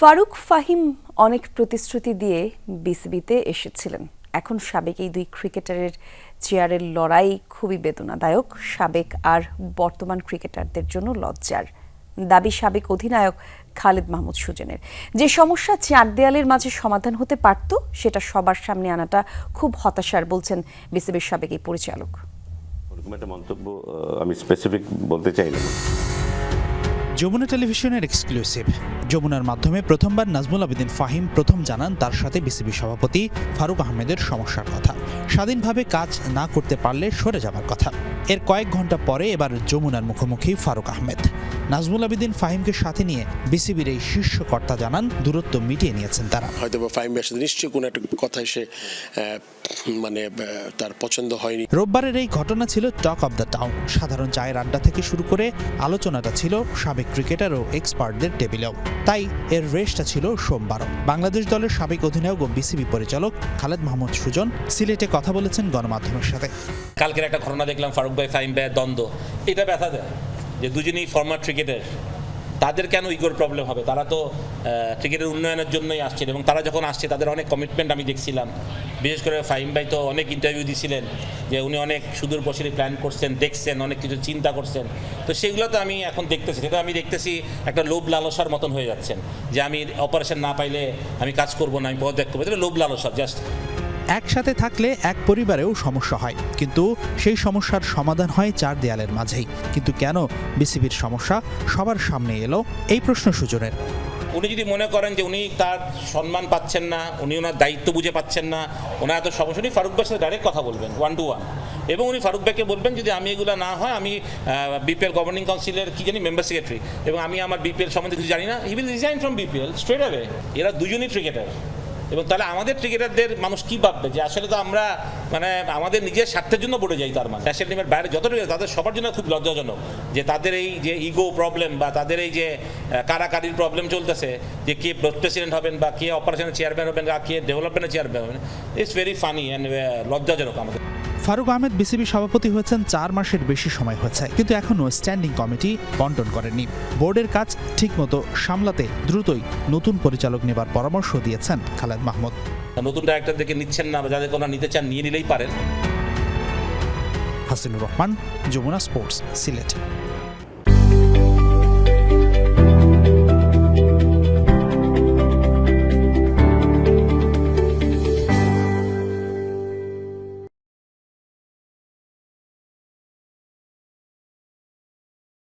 ফারুক ফাহিম অনেক প্রতিশ্রুতি দিয়ে বিসিবিতে এসেছিলেন। এখন সাবেক এই দুই ক্রিকেটারের চেয়ারের লড়াই খুবই বেদনাদায়ক। সাবেক আর বর্তমান ক্রিকেটারদের জন্য লজ্জার। দাবি সাবেক অধিনায়ক খালেদ মাহমুদ সুজনের। যে সমস্যা চার দেয়ালের মাঝে সমাধান হতে পারত, সেটা সবার সামনে আনাটা খুব হতাশার, বলছেন বিসিবির সাবেক এই পরিচালক। একটা মন্তব্য আমি স্পেসিফিক বলতে চাই না যমুনা টেলিভিশনের এক্সক্লুসিভ। যমুনার মাধ্যমে প্রথমবার নাজমুল আবেদিন ফাহিম প্রথম জানান তার সাথে বিসিবি সভাপতি ফারুক আহমেদের সমস্যার কথা। স্বাধীনভাবে কাজ না করতে পারলে সরে যাবার কথা। এর কয়েক ঘণ্টা পরে এবার যমুনার মুখোমুখি ফারুক আহমেদ। নাজমুল আবেদিন ফাহিমকে সাথে নিয়ে বিসিবির এই শীর্ষ কর্তা জানান দূরত্ব মিটিয়ে নিয়েছেন তারা। হয়তো ফাইম ব্যাসের নিশ্চয়ই কোনো একটা কথা এসে মানে তার পছন্দ হয়নি। রোববারের এই ঘটনা ছিল টক অব দ্য টাউন। সাধারণ চায়ের আড্ডা থেকে শুরু করে আলোচনাটা ছিল সাবেক ক্রিকেটার ও এক্সপার্টদের টেবিলেও তাই এর রেসটা ছিল সোমবারও। বাংলাদেশ দলের সাবেক অধিনায়ক ও বিসিবি পরিচালক খালেদ মাহমুদ সুজন সিলেটে কথা বলেছেন গণমাধ্যমের সাথে। কালকের একটা ঘটনা দেখলাম ফারুক ভাই ফাইম ব্যয় দ্বন্দ্ব। এটা ব্যথা দেয় যে দুজনেই ফর্মার ক্রিকেটার তাদের কেন ইগোর প্রবলেম হবে? তারা তো ক্রিকেটের উন্নয়নের জন্যই আসছেন এবং তারা যখন আসছে, তাদের অনেক কমিটমেন্ট আমি দেখছিলাম। বিশেষ করে ফাইম ভাই তো অনেক ইন্টারভিউ দিছিলেন, যে উনি অনেক সুদূর বসিরে প্ল্যান করছেন, দেখছেন, অনেক কিছু চিন্তা করছেন। তো সেগুলো তো আমি এখন দেখতেছি, সেটা আমি দেখতেছি একটা লোভ লালসার মতন হয়ে যাচ্ছেন, যে আমি অপারেশন না পাইলে আমি কাজ করব না, আমি পদত্যাগ করব। এটা লোভ লালসা জাস্ট একসাথে থাকলে এক পরিবারেও সমস্যা হয়। কিন্তু সেই সমস্যার সমাধান হয় চার দেয়ালের মাঝেই। কিন্তু কেন বিসিবির সমস্যা? সবার সামনে এলো এই প্রশ্ন সুজনের। উনি যদি মনে করেন যে উনি তার সম্মান পাচ্ছেন না, উনি ওনার দায়িত্ব বুঝে পাচ্ছেন না, ওনার এত সমস্যা, উনি ফারুক ভাইয়ের সাথে ডাইরেক্ট কথা বলবেন ওয়ান টু ওয়ান এবং উনি ফারুক ভাইকে বলবেন, যদি আমি এগুলো না হয়, আমি বিপিএল গভর্নিং কাউন্সিলের কি জানি মেম্বার সেক্রেটারি এবং আমি আমার বিপিএল সম্বন্ধে কিছু জানি না he will resign from BPL straight away এরা দুজনই ক্রিকেটার এবং তাহলে আমাদের ক্রিকেটারদের মানুষ কি ভাববে? যে আসলে তো আমরা মানে আমাদের নিজের স্বার্থের জন্য পড়ে যাই তার মানে। ন্যাশনাল টিমের বাইরে যতটুকু তাদের সবার জন্য খুব লজ্জাজনক যে তাদের এই যে ইগো প্রবলেম বা তাদের এই যে কারাকারির প্রবলেম চলতেছে, যে কে প্রেসিডেন্ট হবেন বা কে অপারেশনের চেয়ারম্যান হবেন বা কে ডেভেলপমেন্টের চেয়ারম্যান হবেন ইটস ভেরি ফানি অ্যান্ড লজ্জাজনক আমাদের। ফারুক আহমেদ বিসিবি সভাপতি হয়েছেন চার মাসের বেশি সময় হয়েছে। কিন্তু এখনও স্ট্যান্ডিং কমিটি বন্টন করেনি বোর্ডের কাজ ঠিকমতো সামলাতে দ্রুতই নতুন পরিচালক নেবার পরামর্শ দিয়েছেন খালেদ মাহমুদ। নতুন ডাইরেক্টরদেরকে নিচ্ছেন না যাদের কোনো নিতে চান নিয়ে নিলেই পারেন। হাসিনুর রহমান যমুনা স্পোর্টস সিলেট।